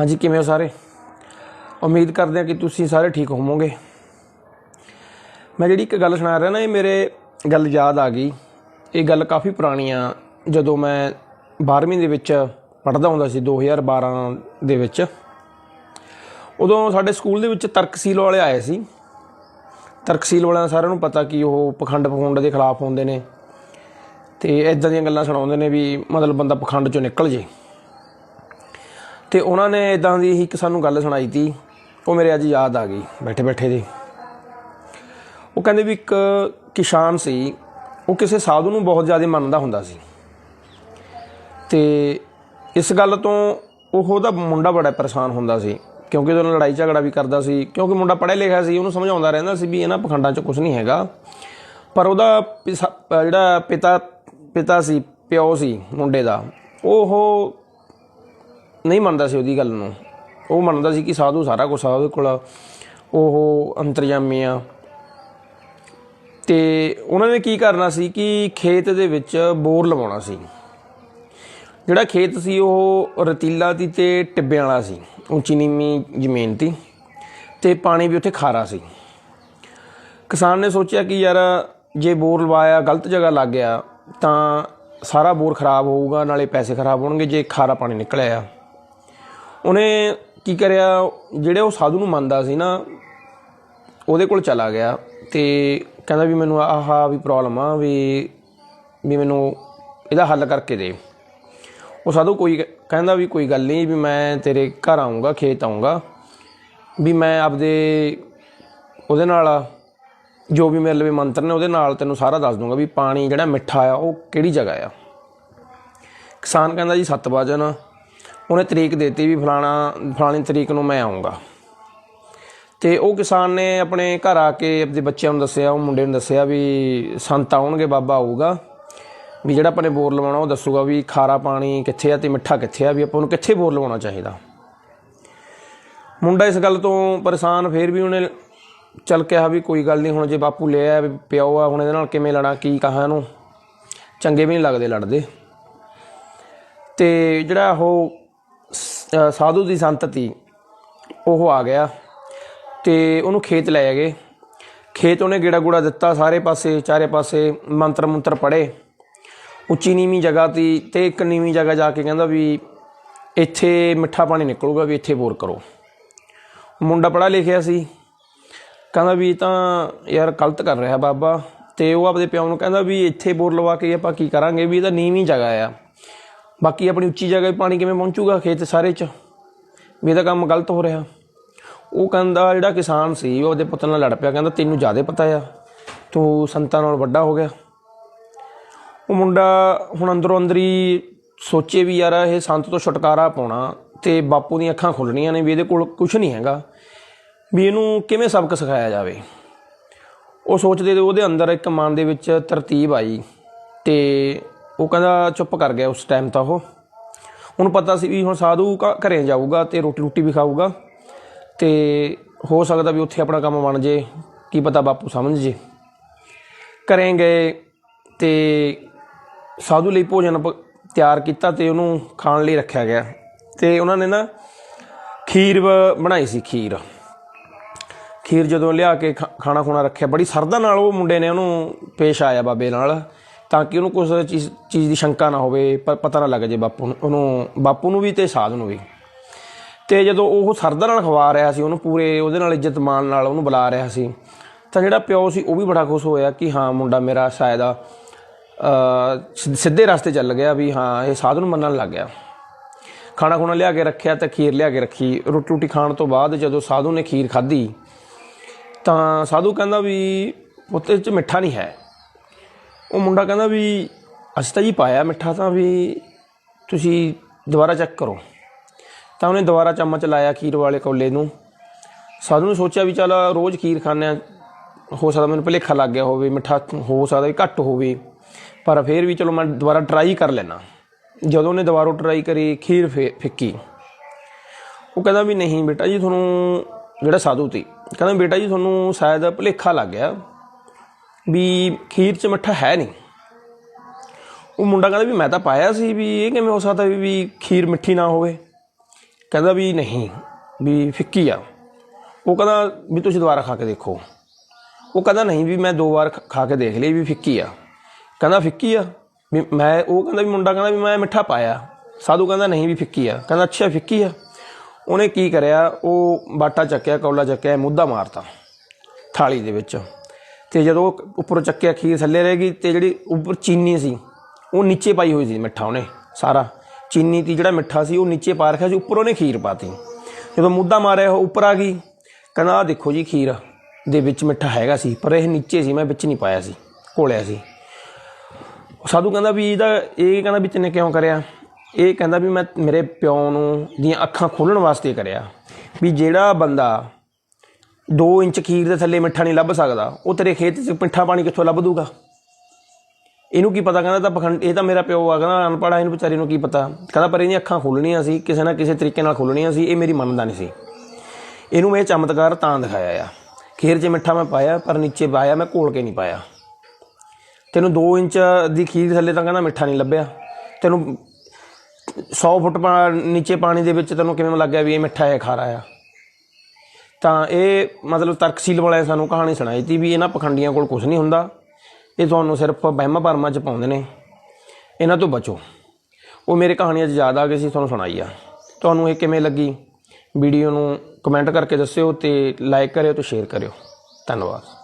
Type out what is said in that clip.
ਹਾਂਜੀ, ਕਿਵੇਂ ਹੋ ਸਾਰੇ? ਉਮੀਦ ਕਰਦੇ ਹਾਂ ਕਿ ਤੁਸੀਂ ਸਾਰੇ ਠੀਕ ਹੋਵੋਗੇ। ਮੈਂ ਜਿਹੜੀ ਇੱਕ ਗੱਲ ਸੁਣਾ ਰਿਹਾ ਨਾ, ਇਹ ਮੇਰੇ ਗੱਲ ਯਾਦ ਆ ਗਈ। ਇਹ ਗੱਲ ਕਾਫੀ ਪੁਰਾਣੀ ਆ। ਜਦੋਂ ਮੈਂ 12ਵੀਂ ਦੇ ਵਿੱਚ ਪੜ੍ਹਦਾ ਹੁੰਦਾ ਸੀ 2012 ਦੇ ਵਿੱਚ, ਉਦੋਂ ਸਾਡੇ ਸਕੂਲ ਦੇ ਵਿੱਚ ਤਰਕਸੀਲ ਵਾਲੇ ਆਏ ਸੀ। ਤਰਕਸੀਲ ਵਾਲਿਆਂ ਦਾ ਸਾਰਿਆਂ ਨੂੰ ਪਤਾ ਕਿ ਉਹ ਪਖੰਡ ਪਖੰਡ ਦੇ ਖਿਲਾਫ ਹੁੰਦੇ ਨੇ। ਤੇ ਇਦਾਂ ਦੀਆਂ ਗੱਲਾਂ ਸੁਣਾਉਂਦੇ ਨੇ ਵੀ ਮਤਲਬ ਬੰਦਾ ਪਖੰਡ ਚੋਂ ਨਿਕਲ ਜੇ। ਤੇ ਉਹਨਾਂ ਨੇ ਇਦਾਂ ਦੀ ਹੀ ਇੱਕ ਸਾਨੂੰ ਗੱਲ ਸੁਣਾਈ ਤੀ, ਉਹ ਮੇਰੇ ਅੱਜ ਯਾਦ ਆ ਗਈ ਬੈਠੇ ਬੈਠੇ ਦੀ ਉਹ ਕਹਿੰਦੇ ਵੀ ਇੱਕ ਕਿਸਾਨ ਸੀ, ਉਹ ਕਿਸੇ ਸਾਧੂ ਨੂੰ ਬਹੁਤ ਜ਼ਿਆਦਾ ਮੰਨਦਾ ਹੁੰਦਾ ਸੀ। ਤੇ ਇਸ ਗੱਲ ਤੋਂ ਉਹ ਉਹਦਾ ਮੁੰਡਾ ਬੜਾ ਪਰੇਸ਼ਾਨ ਹੁੰਦਾ ਸੀ, ਕਿਉਂਕਿ ਉਹਦੇ ਨਾਲ ਲੜਾਈ ਝਗੜਾ ਵੀ ਕਰਦਾ ਸੀ, ਕਿਉਂਕਿ ਮੁੰਡਾ ਪੜ੍ਹਿਆ ਲਿਖਿਆ ਸੀ, ਉਹਨੂੰ ਸਮਝਾਉਂਦਾ ਰਹਿੰਦਾ ਸੀ ਵੀ ਇਹਨਾਂ ਪਖੰਡਾਂ 'ਚ ਕੁਝ ਨਹੀਂ ਹੈਗਾ। ਪਰ ਉਹਦਾ ਪਿਸਾ- ਜਿਹੜਾ ਪਿਤਾ ਪਿਤਾ ਸੀ, ਪਿਓ ਸੀ, ਮੁੰਡੇ ਦਾ, ਉਹ ਨਹੀਂ ਮੰਨਦਾ ਸੀ ਉਹਦੀ ਗੱਲ ਨੂੰ। ਉਹ ਮੰਨਦਾ ਸੀ ਕਿ ਸਾਧੂ ਸਾਰਾ ਕੁਝ ਆ ਉਹਦੇ ਕੋਲ। ਉਹ ਅੰਤਰਜਾਮੀ ਆ। ਤੇ ਉਹਨਾਂ ਨੇ ਕੀ ਕਰਨਾ ਸੀ ਕਿ ਖੇਤ ਦੇ ਵਿੱਚ ਬੋਰ ਲਵਾਉਣਾ ਸੀ। ਜਿਹੜਾ ਖੇਤ ਸੀ ਉਹ ਰਤੀਲਾ ਦੀ ਤੇ ਟਿੱਬਿਆਂ ਵਾਲਾ ਸੀ। ਉੱਚੀ ਨੀਵੀਂ ਜ਼ਮੀਨ ਸੀ ਤੇ ਪਾਣੀ ਵੀ ਉੱਥੇ ਖਾਰਾ ਸੀ। ਕਿਸਾਨ ਨੇ ਸੋਚਿਆ ਕਿ ਯਾਰ ਜੇ ਬੋਰ ਲਵਾਇਆ, ਗਲਤ ਜਗ੍ਹਾ ਲੱਗ ਗਿਆ ਤਾਂ ਸਾਰਾ ਬੋਰ ਖਰਾਬ ਹੋਊਗਾ, ਨਾਲੇ ਪੈਸੇ ਖਰਾਬ ਹੋਣਗੇ, ਜੇ ਖਾਰਾ ਪਾਣੀ ਨਿਕਲਿਆ। ਉਹਨੇ ਕੀ ਕਰਿਆ, ਜਿਹੜੇ ਉਹ ਸਾਧੂ ਨੂੰ ਮੰਨਦਾ ਸੀ ਨਾ, ਉਹਦੇ ਕੋਲ ਚਲਾ ਗਿਆ ਤੇ ਕਹਿੰਦਾ ਵੀ ਮੈਨੂੰ ਆਹ ਵੀ ਪ੍ਰੋਬਲਮ ਆ, ਵੀ ਵੀ ਮੈਨੂੰ ਇਹਦਾ ਹੱਲ ਕਰਕੇ ਦੇ। ਉਹ ਸਾਧੂ ਕੋਈ ਕਹਿੰਦਾ ਵੀ ਕੋਈ ਗੱਲ ਨਹੀਂ, ਵੀ ਮੈਂ ਤੇਰੇ ਘਰ ਆਉਂਗਾ ਖੇਤ ਆਉਂਗਾ ਵੀ ਮੈਂ ਆਪਦੇ ਉਹਦੇ ਨਾਲ ਜੋ ਵੀ ਮੇਰੇ ਲਈ ਮੰਤਰ ਨੇ ਉਹਦੇ ਨਾਲ ਤੈਨੂੰ ਸਾਰਾ ਦੱਸ ਦੂੰਗਾ ਵੀ ਪਾਣੀ ਜਿਹੜਾ ਮਿੱਠਾ ਆ, ਉਹ ਕਿਹੜੀ ਜਗ੍ਹਾ ਆ। ਕਿਸਾਨ ਕਹਿੰਦਾ ਜੀ, ਸੱਤ ਵਜਨ ਉਹਨੇ ਤਰੀਕ ਦੇਤੀ ਵੀ ਫਲਾਣਾ, ਫਲਾਣੀ ਤਰੀਕ ਨੂੰ ਮੈਂ ਆਉਂਗਾ। ਤੇ ਉਹ ਕਿਸਾਨ ਨੇ ਆਪਣੇ ਘਰ ਆ ਕੇ ਆਪਣੇ ਬੱਚਿਆਂ ਨੂੰ ਦੱਸਿਆ, ਉਹ ਮੁੰਡੇ ਨੂੰ ਦੱਸਿਆ ਵੀ ਸੰਤ ਆਉਣਗੇ, ਬਾਬਾ ਆਊਗਾ। ਵੀ ਜਿਹੜਾ ਆਪਾਂ ਨੇ ਬੋਰ ਲਵਾਉਣਾ, ਉਹ ਦੱਸੂਗਾ ਵੀ ਖਾਰਾ ਪਾਣੀ ਕਿੱਥੇ ਆ ਤੇ ਮਿੱਠਾ ਕਿੱਥੇ ਆ, ਵੀ ਆਪਾਂ ਨੂੰ ਕਿੱਥੇ ਬੋਰ ਲਵਾਉਣਾ ਚਾਹੀਦਾ। ਮੁੰਡਾ ਇਸ ਗੱਲ ਤੋਂ ਪਰੇਸ਼ਾਨ, ਫੇਰ ਵੀ ਉਹਨੇ ਚੱਲ ਕਿਹਾ ਵੀ ਕੋਈ ਗੱਲ ਨਹੀਂ, ਹੁਣ ਜੇ ਬਾਪੂ ਲੈ ਆਇਆ ਵੀ ਪਿਓ ਆ, ਹੁਣ ਇਹਦੇ ਨਾਲ ਕਿਵੇਂ ਲੜਾਂ, ਕੀ ਕਹਾਂ ਇਹਨੂੰ? ਚੰਗੇ ਵੀ ਨਹੀਂ ਲੱਗਦੇ ਲੜਦੇ। ਤੇ ਜਿਹੜਾ ਉਹ ਸਾਧੂ ਦੀ ਸੰਤਤੀ ਉਹ ਆ ਗਿਆ ਤੇ ਉਹਨੂੰ ਖੇਤ ਲੈ ਗਏ। ਖੇਤ ਉਹਨੇ ਗੇੜਾ ਗੂੜਾ ਦਿੱਤਾ, ਸਾਰੇ ਪਾਸੇ, ਚਾਰੇ ਪਾਸੇ ਮੰਤਰ ਮੰਤਰ ਪੜੇ ਉੱਚੀ ਨੀਵੀਂ ਜਗ੍ਹਾ ਤੀ, ਤੇ ਇੱਕ ਨੀਵੀਂ ਜਗ੍ਹਾ ਜਾ ਕੇ ਕਹਿੰਦਾ ਵੀ ਇੱਥੇ ਮਿੱਠਾ ਪਾਣੀ ਨਿਕਲੂਗਾ ਵੀ ਇੱਥੇ ਬੋਰ ਕਰੋ। ਮੁੰਡਾ ਪੜਾ ਲਿਖਿਆ ਸੀ। ਕਹਿੰਦਾ ਵੀ ਤਾਂ ਯਾਰ ਗਲਤ ਕਰ ਰਿਹਾ ਬਾਬਾ। ਤੇ ਉਹ ਆਪਦੇ ਪਿਓ ਨੂੰ ਕਹਿੰਦਾ ਵੀ ਇੱਥੇ ਬੋਰ ਲਵਾ ਕੇ ਆਪਾਂ ਕੀ ਕਰਾਂਗੇ ਵੀ ਇਹ ਤਾਂ ਨੀਵੀਂ ਜਗ੍ਹਾ ਆ। ਬਾਕੀ ਆਪਣੀ ਉੱਚੀ ਜਗ੍ਹਾ 'ਤੇ ਪਾਣੀ ਕਿਵੇਂ ਪਹੁੰਚੂਗਾ ਖੇਤ ਸਾਰੇ 'ਚ? ਵੀ ਇਹਦਾ ਕੰਮ ਗਲਤ ਹੋ ਰਿਹਾ। ਉਹ ਕਹਿੰਦਾ ਜਿਹੜਾ ਕਿਸਾਨ ਸੀ ਉਹਦੇ ਪੁੱਤ ਨਾਲ ਲੜ ਪਿਆ। ਕਹਿੰਦਾ ਤੈਨੂੰ ਜ਼ਿਆਦਾ ਪਤਾ ਆ। ਤੂੰ ਸੰਤਾਂ ਨਾਲ ਵੱਡਾ ਹੋ ਗਿਆ। ਉਹ ਮੁੰਡਾ ਹੁਣ ਅੰਦਰੋਂ ਅੰਦਰੀ ਸੋਚੇ ਵੀ ਯਾਰ ਇਹ ਸੰਤ ਤੋਂ ਛੁਟਕਾਰਾ ਪਾਉਣਾ ਤੇ ਬਾਪੂ ਦੀਆਂ ਅੱਖਾਂ ਖੁੱਲਣੀਆਂ ਨੇ ਵੀ ਇਹਦੇ ਕੋਲ ਕੁਝ ਨਹੀਂ ਹੈਗਾ। ਵੀ ਇਹਨੂੰ ਕਿਵੇਂ ਸਬਕ ਸਿਖਾਇਆ ਜਾਵੇ? ਉਹ ਸੋਚਦੇ ਤੇ ਉਹਦੇ ਅੰਦਰ ਇੱਕ ਮਨ ਦੇ ਵਿੱਚ ਤਰਤੀਬ ਆਈ ਤੇ ਉਹ ਕਹਿੰਦਾ ਚੁੱਪ ਕਰ ਗਿਆ ਉਸ ਟਾਈਮ ਤਾਂ ਉਹ। ਉਹਨੂੰ ਪਤਾ ਸੀ ਵੀ ਹੁਣ ਸਾਧੂ ਘ- ਘਰੇ ਜਾਊਗਾ ਤੇ ਰੋਟੀ ਰੋਟੀ ਵੀ ਖਾਊਗਾ ਤੇ ਹੋ ਸਕਦਾ ਵੀ ਉੱਥੇ ਆਪਣਾ ਕੰਮ ਬਣ ਜੇ, ਕੀ ਪਤਾ ਬਾਪੂ ਸਮਝ ਜੇ। ਘਰੇ ਗਏ ਤੇ ਸਾਧੂ ਲਈ ਭੋਜਨ ਪ- ਤਿਆਰ ਕੀਤਾ ਤੇ ਉਹਨੂੰ ਖਾਣ ਲਈ ਰੱਖਿਆ ਗਿਆ। ਤੇ ਉਹਨਾਂ ਨੇ ਨਾ ਖੀਰ ਬਣਾਈ ਸੀ ਖੀਰ। ਖੀਰ ਜਦੋਂ ਲਿਆ ਕੇ ਖਾ- ਖਾਣਾ ਖੁਣਾ ਰੱਖਿਆ, ਬੜੀ ਸਰਦਾ ਨਾਲ ਉਹ ਮੁੰਡੇ ਨੇ ਉਹਨੂੰ ਪੇਸ਼ ਆਇਆ ਬਾਬੇ ਨਾਲ। ਤਾਂ ਕਿ ਉਹਨੂੰ ਕੁਝ ਚੀਜ਼ ਚੀਜ਼ ਦੀ ਸ਼ੰਕਾ ਨਾ ਹੋਵੇ, ਪਰ ਪਤਾ ਨਾ ਲੱਗ ਜੇ ਬਾਪੂ ਨੂੰ, ਉਹਨੂੰ, ਬਾਪੂ ਨੂੰ ਵੀ ਤੇ ਸਾਧ ਨੂੰ ਵੀ। ਤੇ ਜਦੋਂ ਉਹ ਸਰਦਾ ਨਾਲ ਖਵਾ ਰਿਹਾ ਸੀ, ਉਹਨੂੰ ਪੂਰੇ ਉਹਦੇ ਨਾਲ ਇੱਜ਼ਤ ਮਾਨ ਨਾਲ ਉਹਨੂੰ ਬੁਲਾ ਰਿਹਾ ਸੀ, ਤਾਂ ਜਿਹੜਾ ਪਿਓ ਸੀ ਉਹ ਵੀ ਬੜਾ ਖੁਸ਼ ਹੋਇਆ ਕਿ ਹਾਂ, ਮੁੰਡਾ ਮੇਰਾ ਸ਼ਾਇਦ ਸਿੱਧੇ ਰਸਤੇ ਚੱਲ ਗਿਆ ਵੀ ਹਾਂ, ਇਹ ਸਾਧ ਨੂੰ ਮੰਨਣ ਲੱਗ ਗਿਆ। ਖਾਣਾ ਖੁਣਾ ਲਿਆ ਕੇ ਰੱਖਿਆ ਤੇ ਖੀਰ ਲਿਆ ਕੇ ਰੱਖੀ। ਰੋਟੀ ਰੋਟੀ ਖਾਣ ਤੋਂ ਬਾਅਦ ਜਦੋਂ ਸਾਧੂ ਨੇ ਖੀਰ ਖਾਧੀ, ਤਾਂ ਸਾਧੂ ਕਹਿੰਦਾ ਵੀ ਉੱਤੇ ਚ ਮਿੱਠਾ ਨਹੀਂ ਹੈ। ਉਹ ਮੁੰਡਾ ਕਹਿੰਦਾ ਵੀ ਅਸੀਂ ਤਾਂ ਜੀ ਪਾਇਆ ਮਿੱਠਾ ਤਾਂ ਵੀ ਤੁਸੀਂ ਦੁਬਾਰਾ ਚੈੱਕ ਕਰੋ। ਤਾਂ ਉਹਨੇ ਦੁਬਾਰਾ ਚਮਚ ਲਾਇਆ ਖੀਰ ਵਾਲੇ ਕੋਲੇ ਨੂੰ। ਸਾਧੂ ਨੇ ਸੋਚਿਆ ਵੀ ਚੱਲ ਰੋਜ਼ ਖੀਰ ਖਾਂਦੇ ਆ ਹੋ ਸਕਦਾ ਮੈਨੂੰ ਭੁਲੇਖਾ ਲੱਗ ਗਿਆ ਹੋਵੇ, ਮਿੱਠਾ ਹੋ ਸਕਦਾ ਵੀ ਘੱਟ ਹੋਵੇ। ਪਰ ਫਿਰ ਵੀ ਚਲੋ ਮੈਂ ਦੁਬਾਰਾ ਟਰਾਈ ਕਰ ਲੈਣਾ ਜਦੋਂ ਉਹਨੇ ਦੁਬਾਰਾ ਟਰਾਈ ਕਰੀ, ਖੀਰ ਫੇ- ਫਿੱਕੀ। ਉਹ ਕਹਿੰਦਾ ਵੀ ਨਹੀਂ ਬੇਟਾ ਜੀ, ਤੁਹਾਨੂੰ ਜਿਹੜਾ ਸਾਧੂ ਸੀ, ਕਹਿੰਦਾ ਬੇਟਾ ਜੀ, ਤੁਹਾਨੂੰ ਸ਼ਾਇਦ ਭੁਲੇਖਾ ਲੱਗ ਗਿਆ। ਵੀ ਖੀਰ 'ਚ ਮਿੱਠਾ ਹੈ ਨਹੀਂ। ਉਹ ਮੁੰਡਾ ਕਹਿੰਦਾ ਵੀ ਮੈਂ ਤਾਂ ਪਾਇਆ ਸੀ ਵੀ ਇਹ ਕਿਵੇਂ ਹੋ ਸਕਦਾ ਵੀ- ਖੀਰ ਮਿੱਠੀ ਨਾ ਹੋਵੇ। ਕਹਿੰਦਾ ਵੀ ਨਹੀਂ, ਵੀ ਫਿੱਕੀ ਆ। ਉਹ ਕਹਿੰਦਾ ਵੀ ਤੁਸੀਂ ਦੁਬਾਰਾ ਖਾ ਕੇ ਦੇਖੋ। ਉਹ ਕਹਿੰਦਾ ਨਹੀਂ ਵੀ ਮੈਂ ਦੋ ਵਾਰ ਖਾ ਕੇ ਦੇਖ ਲਈ ਵੀ ਫਿੱਕੀ ਆ। ਕਹਿੰਦਾ ਫਿੱਕੀ ਆ? ਵੀ ਮੈਂ ਉਹ ਕਹਿੰਦਾ ਵੀ ਮੁੰਡਾ ਕਹਿੰਦਾ ਵੀ ਮੈਂ ਮਿੱਠਾ ਪਾਇਆ। ਸਾਧੂ ਕਹਿੰਦਾ ਨਹੀਂ ਵੀ ਫਿੱਕੀ ਆ। ਕਹਿੰਦਾ ਅੱਛਾ ਫਿੱਕੀ ਆ। ਉਹਨੇ ਕੀ ਕਰਿਆ? ਉਹ ਬਾਟਾ ਚੱਕਿਆ, ਕੌਲਾ ਚੱਕਿਆ, ਮੁੱਦਾ ਮਾਰਤਾ। ਥਾਲੀ ਦੇ ਵਿੱਚ। ਤੇ ਜਦੋਂ ਉੱਪਰੋਂ ਚੱਕਿਆ, ਖੀਰ ਥੱਲੇ ਰਹਿ ਗਈ ਤੇ ਜਿਹੜੀ ਉੱਪਰ ਚੀਨੀ ਸੀ, ਉਹ ਨੀਚੇ ਪਾਈ ਹੋਈ ਸੀ ਮਿੱਠਾ ਉਹਨੇ ਸਾਰਾ। ਚੀਨੀ ਤੇ ਜਿਹੜਾ ਮਿੱਠਾ ਸੀ, ਉਹ ਨੀਚੇ ਪਾ ਰੱਖਿਆ ਸੀ, ਉੱਪਰ ਉਹਨੇ ਖੀਰ ਪਾਤੀ। ਜਦੋਂ ਮੁੱਦਾ ਮਾਰਿਆ, ਉਹ ਉੱਪਰ ਆ ਗਈ, ਕਹਿੰਦਾ, ਆਹ ਦੇਖੋ ਜੀ ਖੀਰ ਦੇ ਵਿੱਚ ਮਿੱਠਾ ਹੈਗਾ ਸੀ, ਪਰ ਇਹ ਨੀਚੇ ਸੀ, ਮੈਂ ਵਿੱਚ ਨਹੀਂ ਪਾਇਆ ਸੀ, ਘੋਲਿਆ ਸੀ। ਸਾਧੂ ਕਹਿੰਦਾ ਵੀ ਇਹਦਾ, ਇਹ ਕਹਿੰਦਾ ਵੀ ਤੈਨੇ ਕਿਉਂ ਕਰਿਆ? ਇਹ ਕਹਿੰਦਾ ਵੀ ਮੈਂ ਮੇਰੇ ਪਿਓ ਨੂੰ ਦੀਆਂ ਅੱਖਾਂ ਖੋਲਣ ਵਾਸਤੇ ਕਰਿਆ। ਵੀ ਜਿਹੜਾ ਬੰਦਾ 2 ਇੰਚ ਖੀਰ ਦੇ ਥੱਲੇ ਮਿੱਠਾ ਨਹੀਂ ਲੱਭ ਸਕਦਾ। ਉਹ ਤੇਰੇ ਖੇਤ 'ਚ ਮਿੱਠਾ ਪਾਣੀ ਕਿੱਥੋਂ ਲੱਭ ਦੂਗਾ? ਇਹਨੂੰ ਕੀ ਪਤਾ? ਕਹਿੰਦਾ ਤਾਂ ਪਖੰਡ, ਇਹ ਤਾਂ ਮੇਰਾ ਪਿਓ ਆ, ਕਹਿੰਦਾ ਅਨਪੜ੍ਹ ਆ, ਇਹਨੂੰ ਵਿਚਾਰੇ ਨੂੰ ਕੀ ਪਤਾ? ਕਹਿੰਦਾ, ਪਰ ਇਹਦੀਆਂ ਅੱਖਾਂ ਖੁੱਲਣੀਆਂ ਸੀ, ਕਿਸੇ ਨਾ ਕਿਸੇ ਤਰੀਕੇ ਨਾਲ ਖੁੱਲਣੀਆਂ ਸੀ, ਇਹ ਮੇਰੀ ਮੰਨਦਾ ਨਹੀਂ ਸੀ। ਇਹਨੂੰ ਮੈਂ ਚਮਤਕਾਰ ਤਾਂ ਦਿਖਾਇਆ ਆ। ਖੀਰ 'ਚ ਮਿੱਠਾ ਮੈਂ ਪਾਇਆ, ਪਰ ਨੀਚੇ ਪਾਇਆ ਮੈਂ ਘੋਲ ਕੇ ਨਹੀਂ ਪਾਇਆ। ਤੈਨੂੰ 2 ਇੰਚ ਦੀ ਖੀਰ ਥੱਲੇ ਤਾਂ ਕਹਿੰਦਾ ਮਿੱਠਾ ਨਹੀਂ ਲੱਭਿਆ। ਤੈਨੂੰ 100 ਫੁੱਟ ਪਾ- ਨੀਚੇ ਪਾਣੀ ਦੇ ਵਿੱਚ ਤੈਨੂੰ ਕਿਵੇਂ ਲੱਗਿਆ ਵੀ ਇਹ ਮਿੱਠਾ ਹੈ ਖਾਰਾ ਆ? ਤਾਂ ਇਹ ਮਤਲਬ ਤਰਕਸੀਲ ਵਾਲਿਆਂ ਸਾਨੂੰ ਕਹਾਣੀ ਸੁਣਾਈ ਤੀ ਵੀ ਇਹਨਾਂ ਪਖੰਡੀਆਂ ਕੋਲ ਕੁਝ ਨਹੀਂ ਹੁੰਦਾ। ਇਹ ਤੁਹਾਨੂੰ ਸਿਰਫ ਵਹਿਮਾਂ ਭਰਮਾਂ ਚ ਪਾਉਂਦੇ ਨੇ। ਇਹਨਾਂ ਤੋਂ ਬਚੋ। ਉਹ ਮੇਰੇ ਕਹਾਣੀਆਂ 'ਚ ਯਾਦ ਆ ਗਈ ਸੀ, ਤੁਹਾਨੂੰ ਸੁਣਾਈ ਆ। ਤੁਹਾਨੂੰ ਇਹ ਕਿਵੇਂ ਲੱਗੀ? ਵੀਡੀਓ ਨੂੰ ਕਮੈਂਟ ਕਰਕੇ ਦੱਸਿਓ ਤੇ ਲਾਈਕ ਕਰਿਓ ਤੇ ਸ਼ੇਅਰ ਕਰਿਓ। ਧੰਨਵਾਦ।